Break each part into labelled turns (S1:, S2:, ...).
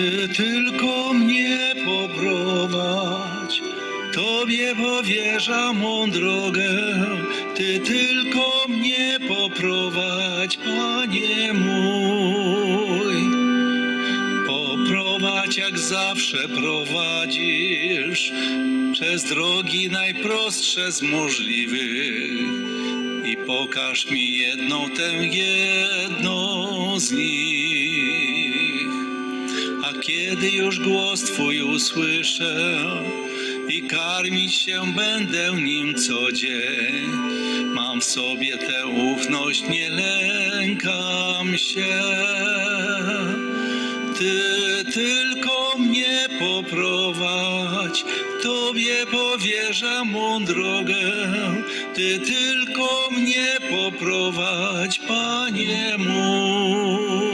S1: Ty tylko mnie poprowadź, Tobie powierzam mą drogę. Ty tylko mnie poprowadź, Panie mój. Poprowadź jak zawsze prowadzisz, przez drogi najprostsze z możliwych. I pokaż mi jedną tę jedną z nich. Kiedy już głos Twój usłyszę i karmić się będę nim co dzień, mam w sobie tę ufność, nie lękam się. Ty tylko mnie poprowadź, Tobie powierzam mą drogę. Ty tylko mnie poprowadź, Panie mój.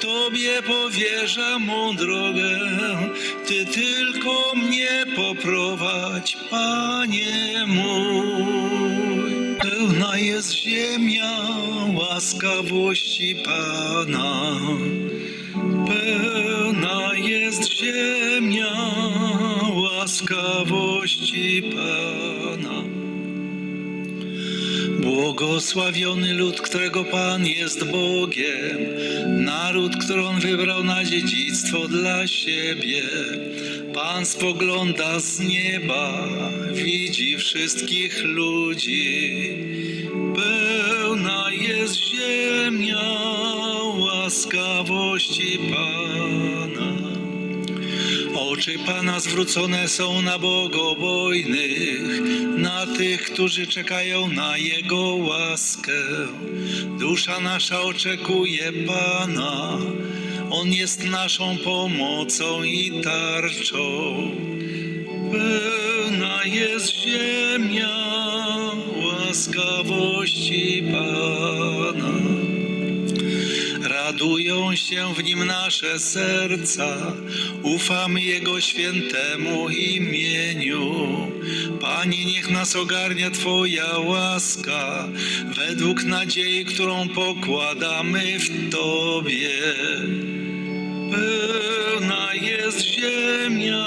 S1: Tobie powierzam mą drogę. Ty tylko mnie poprowadź, Panie mój. Pełna jest ziemia łaskawości Pana. Pełna jest ziemia łaskawości Pana. Błogosławiony lud, którego Pan jest Bogiem, naród, który On wybrał na dziedzictwo dla siebie. Pan spogląda z nieba, widzi wszystkich ludzi. Pełna jest ziemia łaskawości Pana. Oczy Pana zwrócone są na bogobojnych, na tych, którzy czekają na Jego łaskę. Dusza nasza oczekuje Pana, On jest naszą pomocą i tarczą. Pełna jest ziemia łaskawości Pana. Się w nim nasze serca, ufamy Jego świętemu imieniu. Panie, niech nas ogarnia Twoja łaska, według nadziei, którą pokładamy w Tobie. Pełna jest ziemia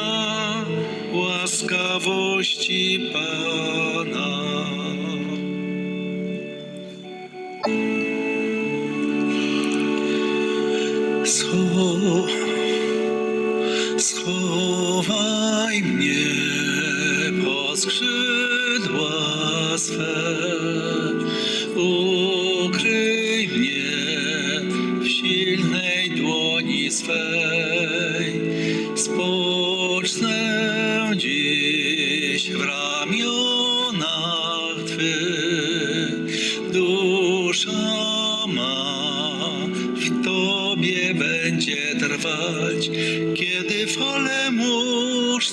S1: łaskawości Pana. Schowaj mnie pod skrzydła swe,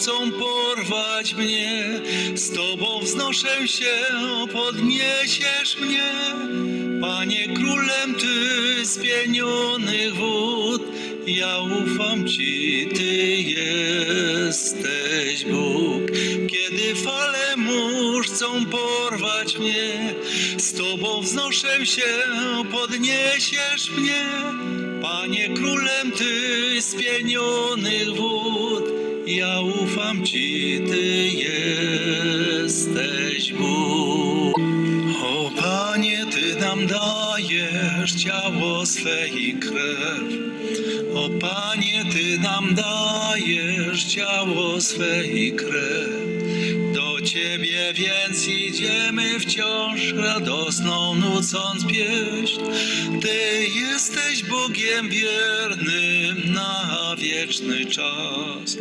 S1: chcą porwać mnie. Z Tobą wznoszę się, podniesiesz mnie, Panie królem Ty z pienionych wód. Ja ufam Ci, Ty jesteś Bóg. Kiedy fale mórz chcą porwać mnie, z Tobą wznoszę się, podniesiesz mnie. Panie królem Ty z pienionych wód, ja ufam Ci, Ty jesteś Bóg. O Panie, Ty nam dajesz ciało swe i krew. O Panie, Ty nam dajesz ciało swe i krew. Do Ciebie więc idziemy wciąż radosną nucąc pieśń. Ty jesteś Bogiem wiernym na wieczny czas.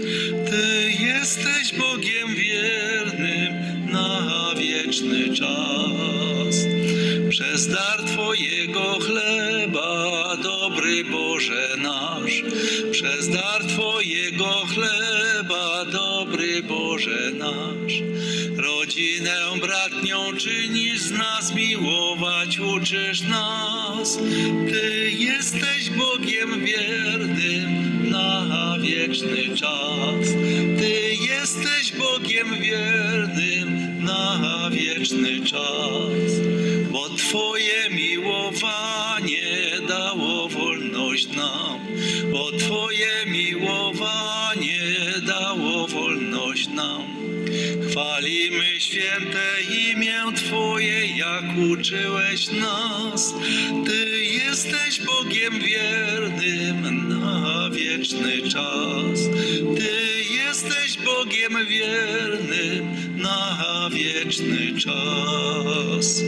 S1: Ty jesteś Bogiem wiernym na wieczny czas. Przez dar Twojego chleba, Boże nasz, przez dar Twojego chleba, dobry Boże nasz, rodzinę bratnią czynisz z nas, miłować uczysz nas. Ty jesteś Bogiem wiernym na wieczny czas. Ty jesteś Bogiem wiernym na wieczny czas nam, bo Twoje miłowanie dało wolność nam. Chwalimy święte imię Twoje, jak uczyłeś nas. Ty jesteś Bogiem wiernym na wieczny czas. Ty jesteś Bogiem wiernym na wieczny czas.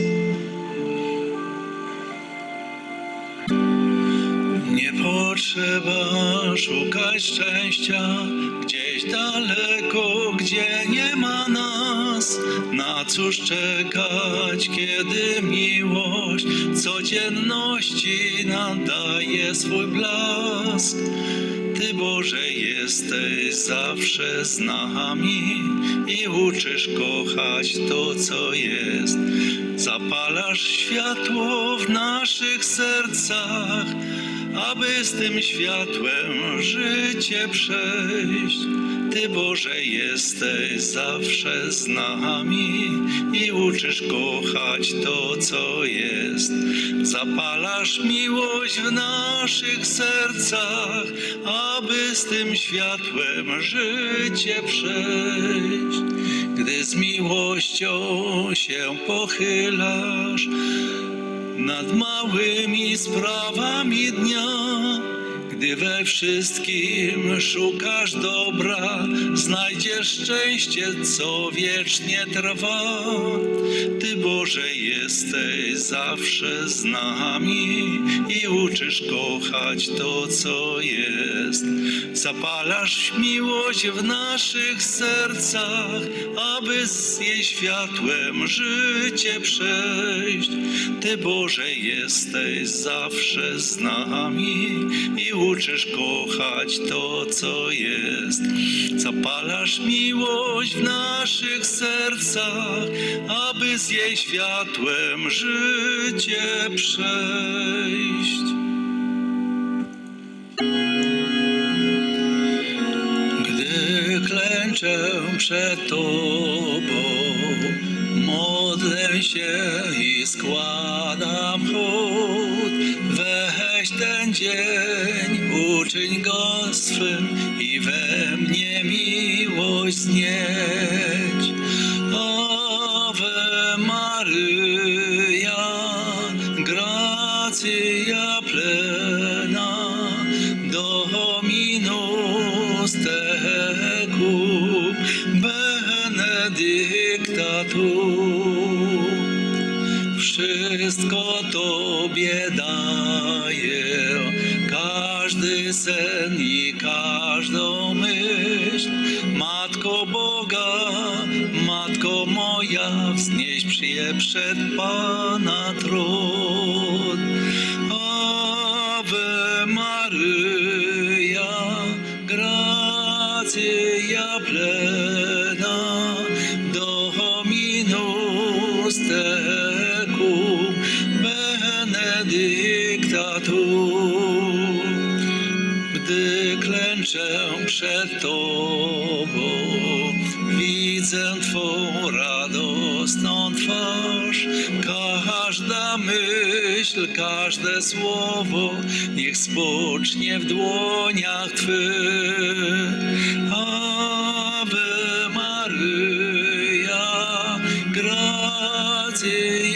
S1: Nie potrzeba szukać szczęścia gdzieś daleko, gdzie nie ma nas. Na cóż czekać, kiedy miłość codzienności nadaje swój blask? Ty Boże jesteś zawsze z nami i uczysz kochać to, co jest. Zapalasz światło w naszych sercach, aby z tym światłem życie przejść. Ty Boże jesteś zawsze z nami i uczysz kochać to, co jest. Zapalasz miłość w naszych sercach, aby z tym światłem życie przejść. Gdy z miłością się pochylasz над малими справами дня. Gdy we wszystkim szukasz dobra, znajdziesz szczęście, co wiecznie trwa. Ty Boże jesteś zawsze z nami i uczysz kochać to, co jest. Zapalasz miłość w naszych sercach, aby z jej światłem życie przejść. Ty Boże jesteś zawsze z nami i uczysz kochać to, co jest. Zapalasz miłość w naszych sercach, aby z jej światłem życie przejść. Gdy klęczę przed Tobą, modlę się i składam hołd. Weź ten dzień, i we mnie miłość znieść. Ave Maryja, gracja plena, Dominus tecum, benedicta tu. Wszystko Tobie daję, sen i każdą myśl. Matko Boga, Matko moja, wznieś przyje przed Pana tron. widzę Twą radosną twarz. Każda myśl, każde słowo niech spocznie w dłoniach Twych. Ave Maria, grazie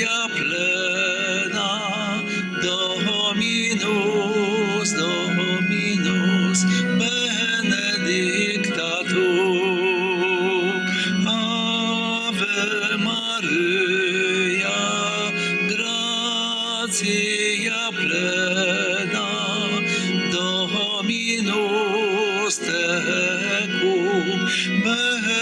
S1: Mm-hmm.